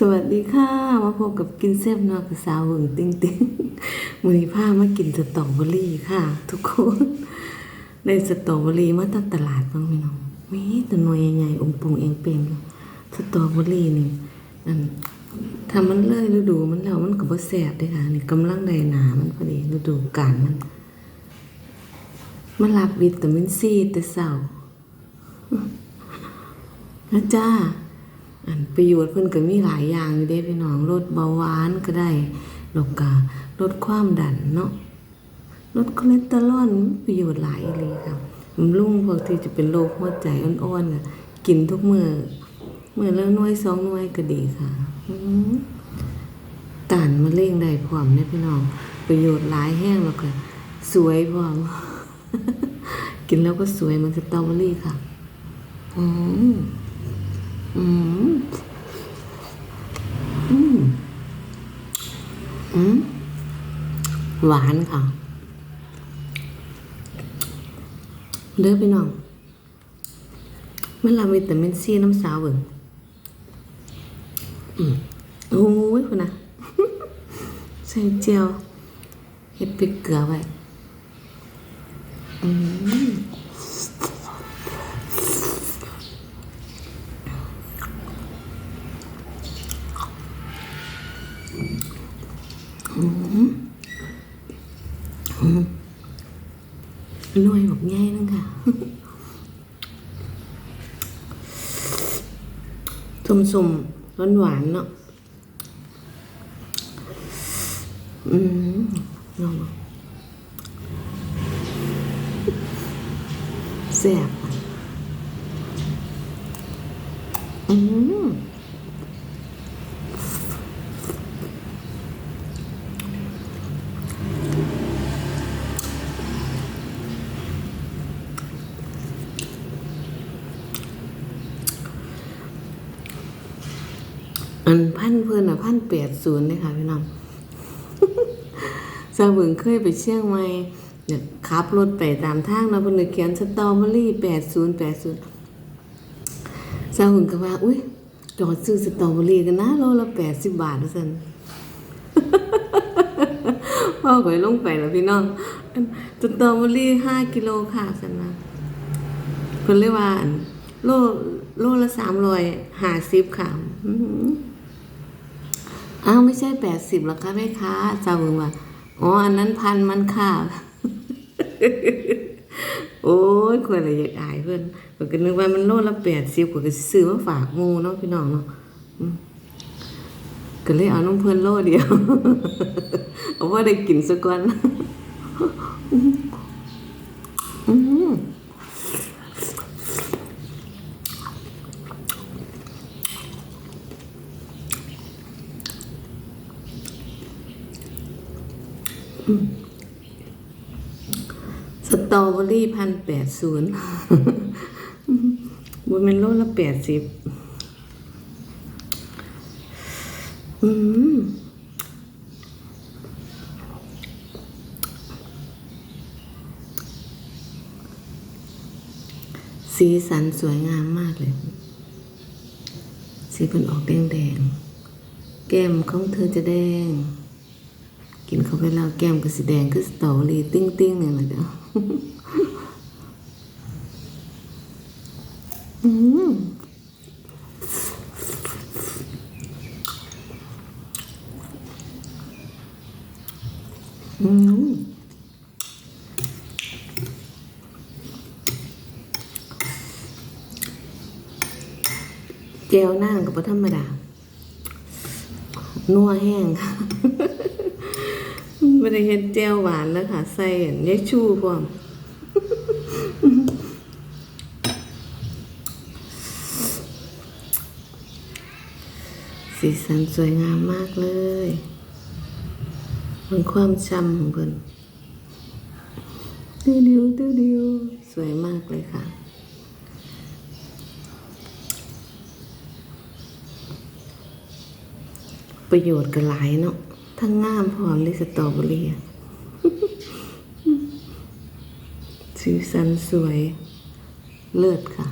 สวัสดีค่ะมาพบกับกินเซฟนอกกับสาวหึงติ้งติ้งวันนี้ามากินสตรอเบอรี่ค่ะ ทุกคนในสตรอเบอรี่มาตั้งตลาดบ้างไหมน้องมีแต่หน่วยใหญ่ๆองปุงเองเป่งอยู่สตรอเบอรี่นี่อันถ้ามันเลยฤดูมันแล้วมันก็บ่แซ่บด้อค่ะนี่กำลังได้หนามันพอดีฤดูกาลมันมันรับวิตามินซีแต่เช้านะจ้า อันประโยชน์เพิ่นก็มีหลายอย่างอยู่เด้พี่น้องลดเบาหวานก็ได้ล้วก็ลดความดันเนาะลดคอเลสเตอรอลประโยชน์หลายเลยค่ะบำรุงพวกที่จะเป็นโรคหัวใจอ่อนๆน่ะกินทุกมื้อมื้อและหน่วยสองน่วยก็ดีค่ะต้านมะเร็งได้พร้อมเด้พี่น้อง ประโยชน์หลายแห้งแล้วก็สวยพร้อม กินแล้วก็สวยเหมือนสตรอเบอรี่ค่ะ อืม อืม อืม อืม หวานค่ะ เด้อพี่น้องมันลาวิตามินซีน้ำสาวเบิ่งอืมโอ้ยคุณนะใส่เจียวเฮ็ดพริกเกลือไว้ อืม หน่วยแบบง่ายนึงค่ะสุ่มๆหวานๆเนาะอืมลองแซ่บอืม อันพันเพื่อนอะพันแปดศูนย์เลยค่ะพี่น้องสาวเบิงเคยไปเชียงใหม่เนี่ยขับรถไปตามทางเนาะเพิ่นเขียนสตรอเบอรี่แปดศูนย์แปดศูนย์สาวเบิงก็ว่า อุ้ยจอดซื้อสตรอเบอรี่กันนะโลละแปดสิบบาทว่าซั่นพ่อก็ลงไปแล้วพี่น้องสตรอเบอรี่ห้ากิโลค่ะซั่นนะเพิ่นเลยว่าโลโลละสามร้อยห้าสิบค่ะ อ้าวไม่ใช่แปดสิบหรอคะแม่ค้าสาวเบิงว่าอ๋ออันนั้นพันมันค่ะ โอ้ยควรอะไรอยากอายเพื่อนเพิ่นก็นึกว่ามันโลละแปดสิบกว่าก็ซื้อมาฝากหมูเนาะพี่น้องเนาะก็เลยเอาน้องเพื่อนโลเดียวเอาว่าได้กินสักวันอืม สตรอเบอรี่พันแปดศูนย์บนเป็นโลละแปดสิบอืมสีสันสวยงามมากเลย สีเป็นออกแดงๆแก้มของเธอจะแดง กินเข้าไปแล้วแก้มก็สีแดงคือสตอรี่ติ้งติ้งๆเนี่ยแหละเจ้าอืมอืมเจลหน้ากับพธรรมดา นัวแห้งค่ะ ไม่ได้เห็นเจลหวานแล้วค่ะ ใส่อันยชูพร้อมสีสันสวยงามมากเลยมันความช้ำของเพิ่นเดียวเดียวเดียวเดียวสวยมากเลยค่ะประโยชน์ก็หลายเนาะ ทั้งงามพร้อมลิสตรอเบอรี่สีสันสวย เลิศค่ะ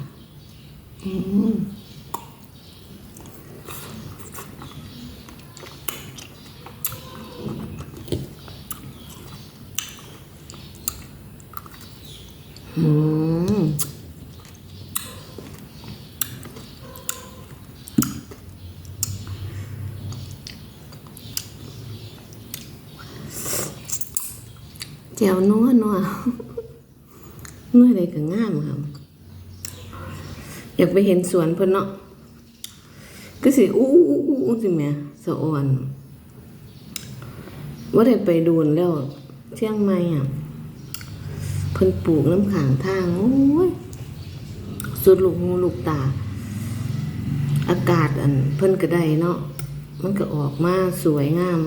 อืม อืมแจ่วนัวนัวนัวอะไรก็งามครับอยากไปเห็นสวนเพิ่นเนาะก็สิอู้อู้อู้สิแม่สะอ่อนว่าได้ไปดูนแล้วเชียงใหม่อะเพิ่นปลูกน้ำขางทางโอ้ยสุดลูกหูลูกตา อากาศอันเพิ่นก็ได้เนาะมันก็ออกมาสวยงาม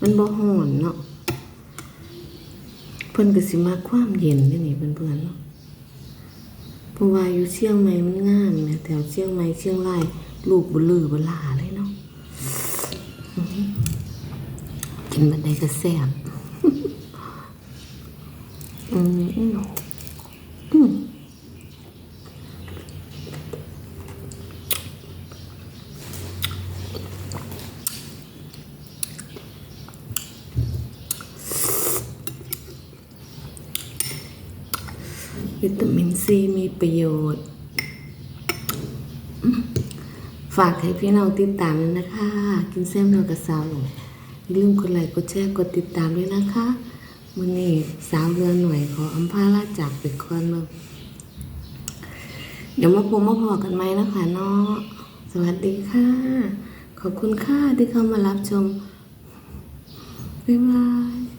มันบ่ฮ้อนเนาะ เพิ่นก็สิมาความเย็นนี่นี่เพื่อนๆเนาะเพราะว่าอยู่เชียงใหม่มันงามเนี่ยแถวเชียงใหม่เชียงรายลูกบุลือบุลาเลยเนาะกินบันไดก็แซ่บอืม วิตามินซีมีประโยชน์ ฝากให้พี่น้องติดตามด้วยนะคะ กินแซ่บเนื้อกับสาวหลงอย่าลืมกดไลค์กดแชร์กดติดตามด้วยนะคะวันนี้สาวเรือหน่วยขออัมพาลาจากไปก่อนเลยเดี๋ยวมาพบมาพอกันไหมนะคะเนาะสวัสดีค่ะ ขอบคุณค่ะที่เข้ามารับชมบ๊ายบาย